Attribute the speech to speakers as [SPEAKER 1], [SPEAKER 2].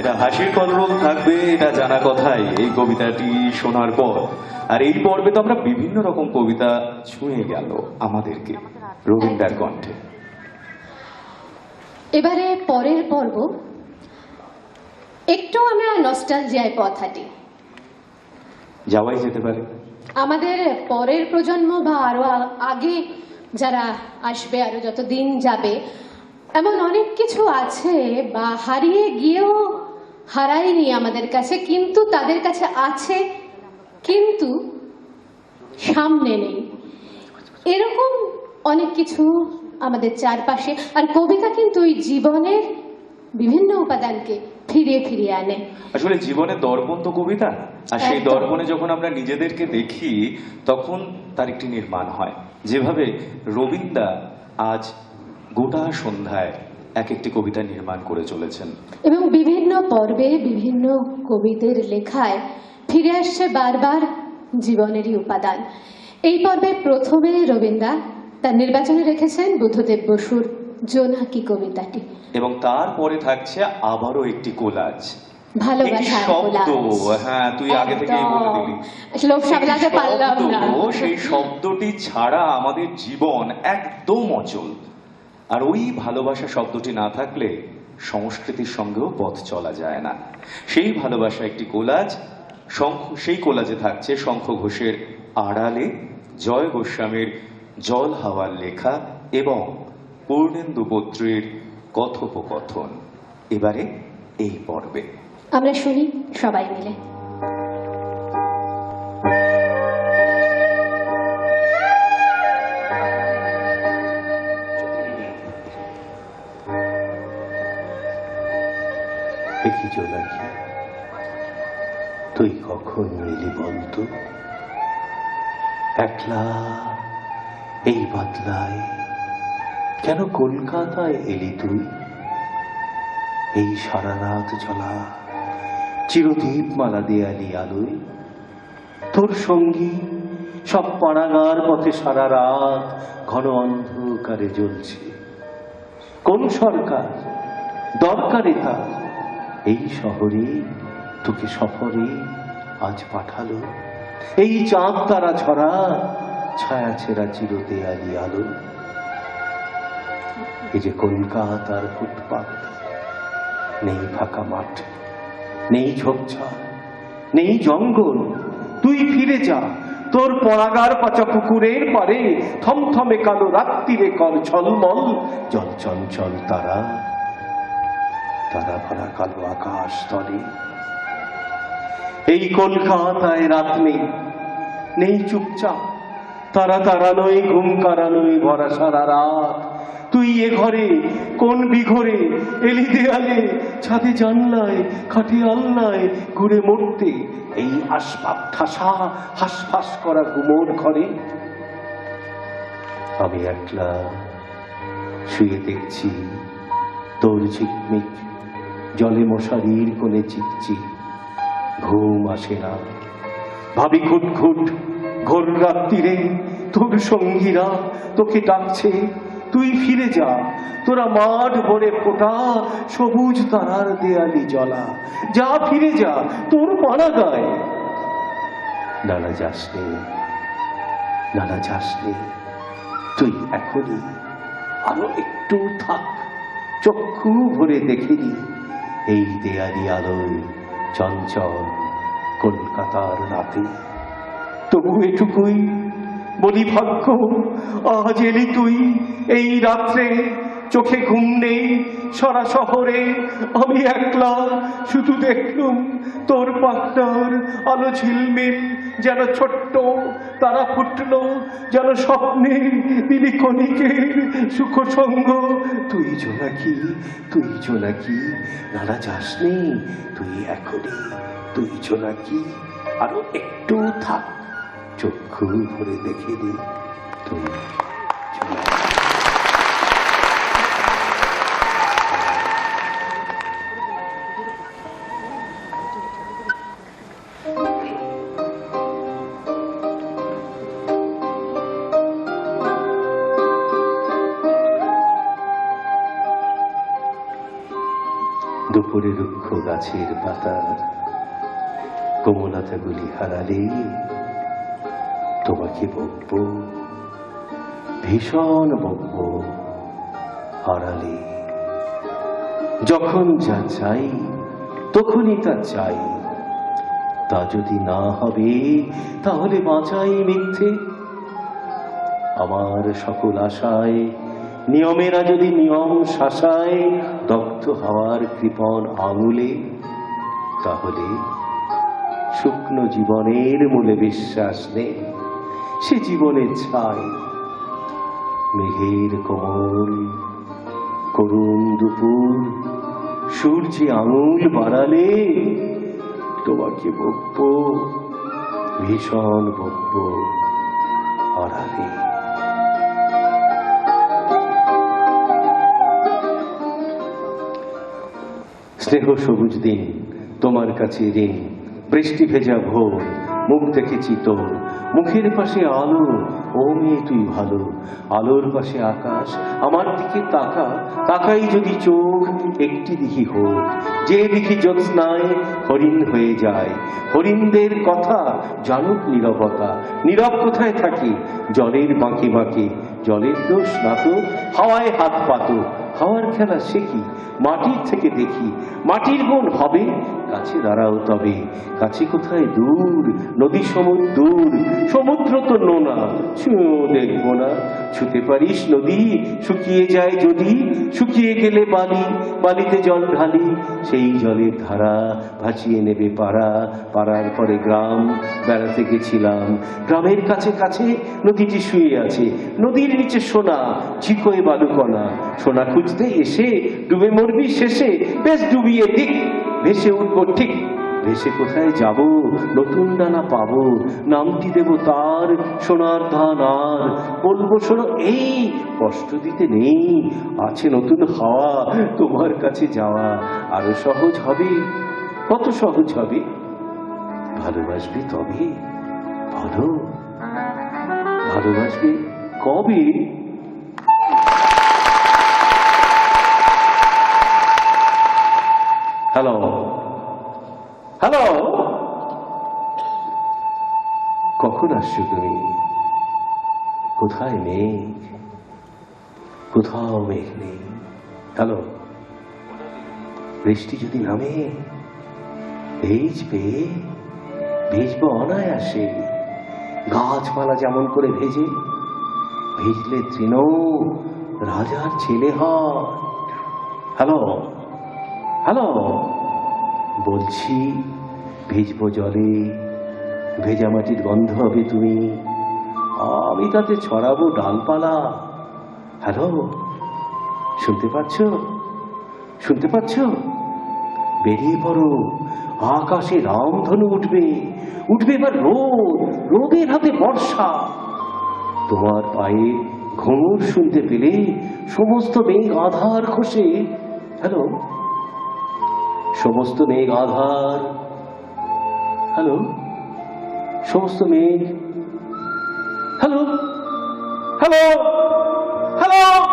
[SPEAKER 1] এটা হাসির কলরব থাকবে এটা জানা কথাই। এই কবিতাটি শোনার পর। আর এই পর্বে তো আমরা বিভিন্ন রকম কবিতা ছুঁয়ে গেল আমাদেরকে রবীন্দ্রার কণ্ঠে।
[SPEAKER 2] এবারে পরের পর্ব। একটু আমরা নস্টালজিয়ায় পথ হাঁটি।
[SPEAKER 1] যাওয়াই যেতে পারে।
[SPEAKER 2] আমাদের পরের প্রজন্ম বা আরও আগে যারা আসবে আরও যত দিন যাবে এমন অনেক কিছু আছে বা হারিয়ে গিয়েও হারায়নি আমাদের কাছে কিন্তু তাদের কাছে আছে কিন্তু সামনে নেই। এরকম অনেক কিছু আমাদের চারপাশে আর কবিতা কিন্তু ওই জীবনের বিভিন্ন উপাদানকে ফিরিয়ে ফিরিয়ে আনে।
[SPEAKER 1] আসলে জীবনে দর্পণ তো কবিতা আর সেই। দর্পণে যখন আমরা নিজেদেরকে দেখি তখন তার একটি নির্মাণ হয়। যেভাবে রবীন্দ্রা আজ গোটা সন্ধ্যায় এক একটি কবিতা নির্মাণ করে চলেছেন।
[SPEAKER 2] এবং বিভিন্ন পর্বে বিভিন্ন কবিদের লেখায় ফিরে আসছে বারবার জীবনেরই উপাদান। এই পর্বে প্রথমে রবীন্দ্র তার নির্বাচনে রেখেছেন বুদ্ধদেব বসুর জোনাকি কবিতাটি।
[SPEAKER 1] এবং তারপরে থাকছে আবারও একটি কোলাজ। হ্যাঁ সেই শব্দটি ছাড়া আমাদের জীবন একদম অচল। আর ওই ভালোবাসা শব্দটি না থাকলে সংস্কৃতির সঙ্গেও পথ চলা যায় না। সেই ভালোবাসা একটি কোলাজ, শঙ্খ, সেই কোলাজে থাকছে শঙ্খ ঘোষের আড়ালে জয় গোস্বামীর জল হাওয়ার লেখা এবং পূর্ণেন্দু পত্রের কথোপকথন। এবারে এই পর্বে।
[SPEAKER 2] আমরা শুনি সবাই মিলে।
[SPEAKER 3] দেখিছ নাকি তুই কখন এলি বলতো? একলা এই বাদলায়। কেন কলকাতায় এলি তুই? এই সারা রাত চলা চিরদীপ মালা দেয়ালি আলোয়। তোর সঙ্গী সব পাড়াগার পথে সারা রাত ঘন অন্ধকারে জ্বলছে। কোন সরকার দরকারে তার? এই শহরে তোকে সফরে আজ পাঠালো। এই চাঁদ তারা ছড়া ছায়া ছেঁড়া চির দেয়ালি আলো। এই যে কলকাতার ফুটপাত, নেই ফাঁকা মাঠ, নেই ঝোপঝাড়, নেই জঙ্গল, তুই ফিরে যা। তোর পরাগার পাচা পুকুরের পারে থমথমে কালো রাত্রিরে কর ঝলমল, জল চঞ্চল তারা। তারা ভরা কালো আকাশ তলে এই কলকাতায় রাত নেই নেই চুপচাপ। তারা তারা নয় ঘুম কারানোয় ভরা সারা রাত। তুই এ ঘরে, কোন বিঘরে, এলি দেয়ালে, ছাদে জানলায়, খাটে আলনায় ঘুরে মরতে এই আসবাব ঠাসা, হাসফাস করা গুমোর ঘরে। আমি একলা শুয়ে দেখছি তোর ঝিকমিক জলে মশারির কোলে চিকচি ঘুম আসে না। ভাবি, ঘুট ঘোর রাত্রিরে তোর সঙ্গীরা তোকে ডাকছে, তুই ফিরে যা। তোরা মাঠ ভরে ফোটা সবুজ তারার দেয়ালি জলা যা, ফিরে যা, তোর মারা গায়। নানা যাস নে নানা যাস নে তুই এখনই আরও একটু থাক, চক্ষু ভরে দেখে দেখিনি এই দেয়ালি আলোয় চঞ্চল কলকাতার রাতে। তবু এটুকুই বলি ভাগ্য, আজ এলি তুই। এই রাত্রে চোখে ঘুম নেই, সারা শহরে আমি একলা শুধু দেখলুম তোর পাখনার আলো ঝিলমিল, যেন ছোট্ট, তারা ফুটল, যেন স্বপ্নে দিলি কণিকের সুখ সঙ্গ তুই জোনাকি তুই জোনাকি নানা যাস নেই তুই এখনই তুই জোনাকি আরও একটু থাক, চক্ষু ভরে দেখে দিই তুই দুপুরে রুক্ষ গাছের পাতার কোমলতাগুলি হারালে, তোমাকে বকব, ভীষণ বকব হারালে। যখন যা চাই, তখনই তা চাই। তা যদি না হবে, তাহলে বাঁচাই মিথ্যে। আমার সকল আশায় নিয়মেরা যদি নিয়ম শাসায় দগ্ধ হওয়ার কৃপণ আঙুলে, তাহলে শুকনো জীবনের মূলে বিশ্বাস নেই। সে জীবনে ছাই, মেঘের কোমল, করুণ দুপুর, সূর্যে আঙুল বাড়ালে তোমাকে বকব ভীষণ বকব হারালে স্নেহ সবুজ দিন, তোমার কাছে ঋণ। বৃষ্টি ভেজা ভোর, মুখ দেখেছি তোর মুখের পাশে আলো, ও মেয়ে তুই ভালো। আলোর পাশে আকাশ, আমার দিকে তাকা, তাকাই যদি চোখ একটি দিকে হোক। যে দিকে জ্যোৎস্নায় হরিণ হয়ে যায়, হরিণদের কথা জানুক নীরবতা। নীরব কোথায় থাকে? জলের বাঁকে বাঁকে, জলের দোষ না তো হাওয়ায় হাত পাতো। হাওয়ার খেলা কি মাটির থেকে দেখি, মাটির বোন হবে কাছে দাঁড়াও তবে কাছে কোথায় দূর, নদী সমুদ্র দূর, সমুদ্র তো নোনা ছুঁয়েও দেখব না, ছুতে পারিস নদী, শুকিয়ে যায় যদি, শুকিয়ে গেলে বালি, বালিতে জল ঢালি, সেই জলের ধারা ভাসিয়ে নেবে পাড়া, পাড়ার পরে গ্রাম, বেড়াতে গেছিলাম, গ্রামের কাছে কাছে নদীটি শুয়ে আছে, নদীর নিচে সোনা চিকোয় বালুকণা, সোনা খুঁজতে এসে ডুবে মরবি শেষে, বেশ ডুবিয়ে দিক, ভেসে উঠবো ঠিক। ভেসে কোথায় যাব? নতুন ডানা পাবো, নামটি দেব তার, সোনার ধান আর। বলব, শোনো, এই কষ্ট দিতে নেই, আছে নতুন হাওয়া তোমার কাছে যাওয়া। আরও সহজ হবে, কত সহজ হবে? ভালোবাসবে তবে ভালো ভালোবাসবে কবে? হ্যালো হ্যালো কখন আসছো তুমি? কোথায় মেঘ? কোথাও মেঘ নেই। হ্যালো বৃষ্টি যদি নামে ভেজবে ভেজবে অনায়াসে। গাছপালা যেমন করে ভেজে, ভিজলে তৃণ রাজার ছেলে হয়। Hello hello? বলছি, ভিজবো জলে, ভেজা মাটির গন্ধ হবে তুমি। আমি তাতে ছড়াবো ডালপালা। হ্যালো? শুনতে পাচ্ছ? শুনতে পাচ্ছ? বেরিয়ে পড়ো। আকাশে রামধনু উঠবে। উঠবে এবার রোদ, রোদের হাতে বর্ষা। তোমার পায়ে ঘুঙুর শুনতে পেলে সমস্ত মেঘ আধার খসে হ্যালো? সমস্ত মেঘ আধার। হ্যালো? সমস্ত মেঘ। হ্যালো? হ্যালো? হ্যালো?